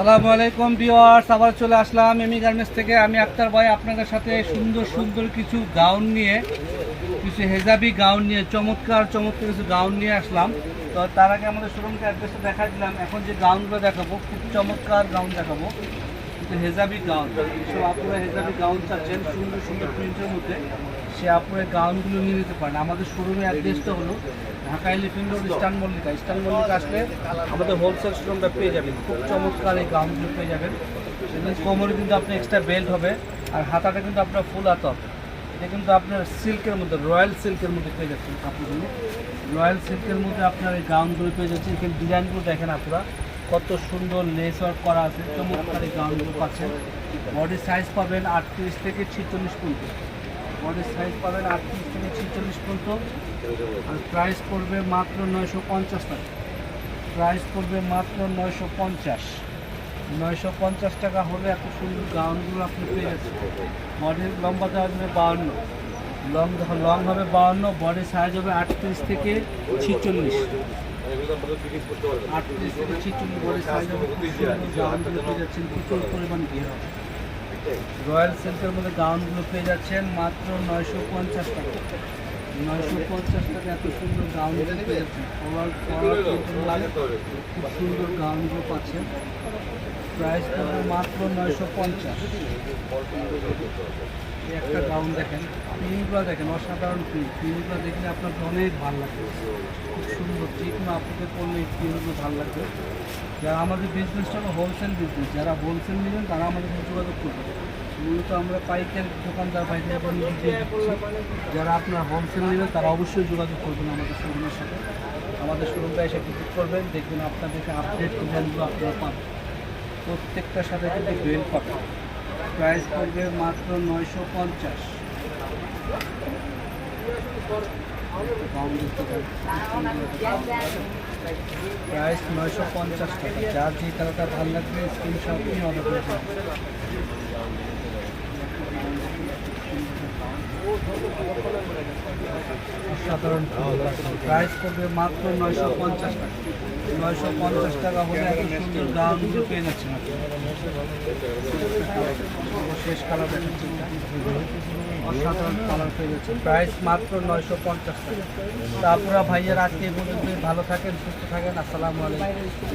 আসসালামু আলাইকুম ভিউয়ার্স, আবার চলে আসলাম এমি গার্মেন্টস থেকে। আমি আক্তার ভাই আপনাদের সাথে সুন্দর সুন্দর কিছু গাউন নিয়ে, কিছু হেজাবি গাউন নিয়ে, চমৎকার চমৎকার কিছু গাউন নিয়ে আসলাম। তো তার আগে আমাদের শোরুমকে অ্যাড্রেসটা দেখা দিলাম। এখন যে গাউনগুলো দেখাবো, খুব চমৎকার গাউন দেখাবো। হেজাবি গাউন। সব হেজাবি গাউন চাচ্ছেন সুন্দর সুন্দর প্রিন্টের মধ্যে। সে আপনার গাউনগুলো নিয়ে নিতে পারেন আমাদের শোরুমের অ্যাড্রেসটা হলো Dhaka elephant road eastern Mallika eastern Mallika আসলে আমাদের হোলসেল শোরুমটা পেয়ে যাবেন। খুব চমৎকার এই গাউনগুলো পেয়ে যাবেন। সেদিন কোমরে কিন্তু আপনার এক্সট্রা বেল্ট হবে আর হাতাটা কিন্তু আপনার ফুল হাতর এটা কিন্তু আপনার সিল্কের মধ্যে, রয়্যাল সিল্কের মধ্যে পেয়ে যাচ্ছেন কাপড়গুলো রয়্যাল সিল্কের মধ্যে আপনার এই গাউনগুলো পেয়ে যাচ্ছেন। এখানে ডিজাইনগুলো দেখেন আপনারা কত সুন্দর লেস ওয়ার্ক করা আছে, চমৎকার গাউনগুলো পাচ্ছেন। বডি সাইজ পাবেন আটত্রিশ থেকে ছিচল্লিশ পর্যন্ত। বডির সাইজ পাবেন আটত্রিশ থেকে ছিচল্লিশ পর্যন্ত। আর প্রাইস পড়বে মাত্র নয়শো পঞ্চাশ টাকা। প্রাইস পড়বে মাত্র নয়শো পঞ্চাশ। নয়শো পঞ্চাশ টাকা হলে এত সুন্দর গাউনগুলো আপনি পেয়ে যাচ্ছেন। বডির লম্বা দেওয়া যাবে বাউন্ন। লং লং হবে বাউন্ন বডি সাইজ হবে আটত্রিশ থেকে ছিচল্লিশ। যাচ্ছেন প্রচুর পরিমাণ ভিড় হবে। রয়্যাল সিল্কের মধ্যে গাউনগুলো পেয়ে যাচ্ছেন মাত্র নয়শো পঞ্চাশ টাকা। নয়শো পঞ্চাশ টাকা এত সুন্দর গাউনগুলো পেয়ে যাচ্ছেন। ওভার খুব সুন্দর গাউনগুলো পাচ্ছেন। প্রাইস পড়বে মাত্র নয়শো পঞ্চাশ। একটা গাউন দেখেন প্রিন্টগুলো দেখেন, অসাধারণ প্রিন্ট প্রিন্টগুলো দেখলে আপনার অনেক ভালো লাগবে। খুব সুন্দর যে কোনো আপনাদের পড়লে এই প্রিন্টগুলো ভালো লাগবে। যারা আমাদের বিজনেসটা হলো হোলসেল বিজনেস যারা হোলসেল নেবেন, তারা আমাদের যোগাযোগ করবে মূলত আমরা পাইকারি দোকানদার পাইকারি দিয়ে যারা আপনার হোলসেল নেবেন, তারা অবশ্যই যোগাযোগ করবেন আমাদের শোরুমের সাথে। আমাদের শোরুমটা এসে ভিজিট করবেন, দেখবেন আপনাদেরকে আপডেট ডিজাইনগুলো আপনারা পাবেন। প্রত্যেকটার সাথে কিন্তু বেল প্রাইস পড়বে মাত্র নয়শো পঞ্চাশ প্রাইস নয়শো পঞ্চাশ টাকা যার যে কালারটা ভালো লাগবে স্ক্রিনশট নিয়ে অর্ডার করে দেবেন। অসাধারণ প্রাইস করবে মাত্র নয়শো পঞ্চাশ টাকা। নয়শো পঞ্চাশ টাকা হলে এত সুন্দর দাম কিছু পেয়ে যাচ্ছেন শেষ কালার অসাধারণ কালার পেয়ে যাচ্ছে প্রাইস মাত্র নয়শো পঞ্চাশ টাকা। তারপরে ভাইয়ের আজকে বলুন ভালো থাকেন, সুস্থ থাকেন। আসসালামু আলাইকুম।